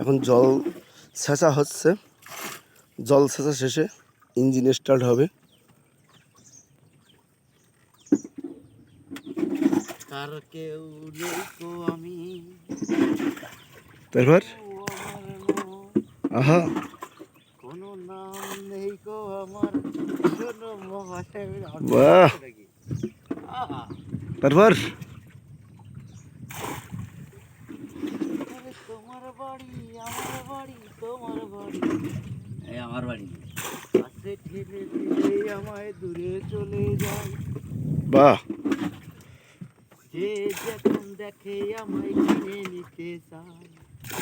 এখন জল ছেঁচা হচ্ছে। জল ছেঁচা শেষে ইঞ্জিন স্টার্ট হবে। তারপর। আহা। কোনো নাম নেই কো আমার। বাহ। তারপর আরে তোমার বাড়ি আমার বাড়ি তোমার বাড়ি। এই আমার বাড়ি। কাছে ঠেলে দিলে আমায় দূরে চলে যায়। বাহ। যে যখন দেখে আমায় কিনে নিতে চায়।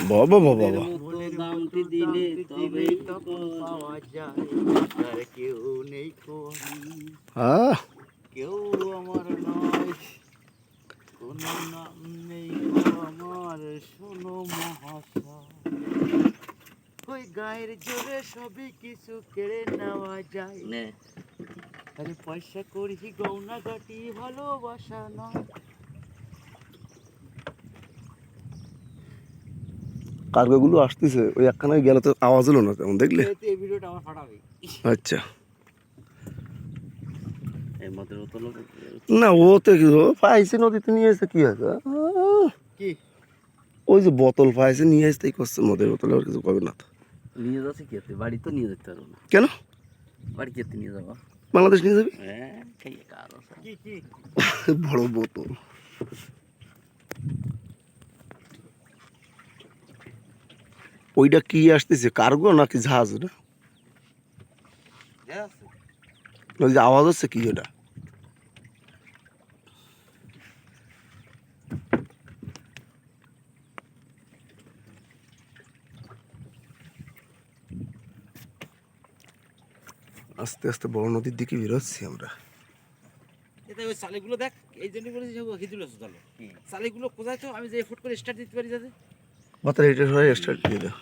বাবা বাবা বাবা দামটি দিলে তবে তখন পাওয়া যায় আর কেউ নেই কেউ আমার নয় কোনো নাম নেই গো আমার শোনো মহাশয় ওই গায়ের জোরে সবই কিছু কেড়ে নেওয়া যায়। আরে পয়সা করি গৌনা গাটি ভালোবাসা নয় কার্গোগুলো আসতেছে ওই একখানে গেলে তো আওয়াজ হলো না তেমন দেখলে? এই ভিডিওটা আমার ফাটাবে আচ্ছা। না ও তো কি ও পাইছে নদীতে নিয়ে এসে কি আছে? কি? ওই যে বোতল পাইছে নিয়ে আসতে করছে মদের বোতলে আর কিছু কবে না তো। নিয়ে যাচ্ছে খেতে বাড়ি তো নিয়ে যেতে পারব না। কেন? বাড়ি খেতে নিয়ে যাব? বাংলাদেশ নিয়ে যাবি? হ্যাঁ বড় বোতল। ওইটা কি আসতেছে কার্গো নাকি জাহাজ ওটা ওই যে আওয়াজ হচ্ছে কি ওটা? আস্তে আস্তে বড় নদীর দিকে বেরোচ্ছি আমরা। এটা ওই চালিগুলো দেখ এই জন্য বলেছি যে হিজুল আছে চলো চালিগুলো কোথায় তো? আমি যে ফুট করে স্টার্ট দিতে পারি যাতে। মাথার এটা হয়ে স্টার্ট দিয়ে দাও।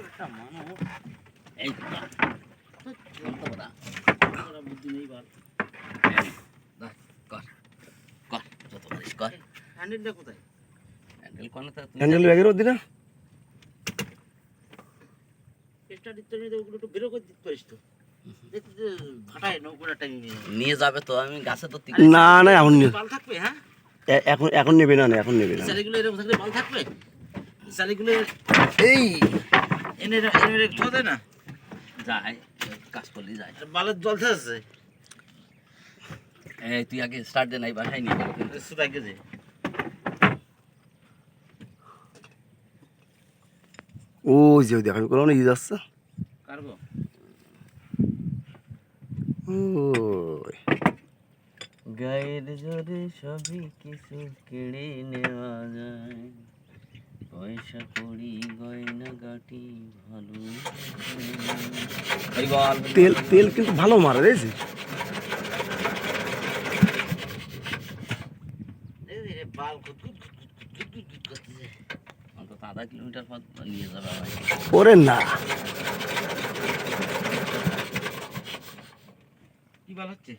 একটা মানুষ। এই তো না। বলতে পারা। ওরা বুদ্ধি নেই বার। দেখ, কর, কর, যত পারিস কর। হ্যান্ডেলটা কোথায়? হ্যান্ডেল কর না তা তুই হ্যান্ডেল ব্যাগের মধ্যে না স্টার্ট দিতে পারি ওগুলো একটু বেরো করে দিতে পারিস তো। যে নিয়ে। যাবে। তো আমি গাছে তো না না এখন বাল থাকবে হ্যাঁ? এখন এখন নেবে না না এখন নেবে না। চালিগুলো এরকম থাকলে বাল থাকবে? চালিগুলো এই! এনে এনে রেখে দেয় না। যায় কাজ করলি যায়। বালের জল থাকছে এই তুই আগে স্টার্ট দে নাই বাসায় নিয়ে যাব। কিন্তু সুদাই ওই যে দেখ আমি কোনো নিয়ে যাচ্ছে গায়ের জোরে সবই কিছু কেড়ে নেওয়া যায় পয়সা করি গয়না গাটি ভালো তেল তেল কিন্তু ভালো মারে রে বাল গুদগুদ গুদগুদ গুদগুদ করতেছে আধা কিলোমিটার পথ নিয়ে যাবে ওরে না। কি বাল হচ্ছে?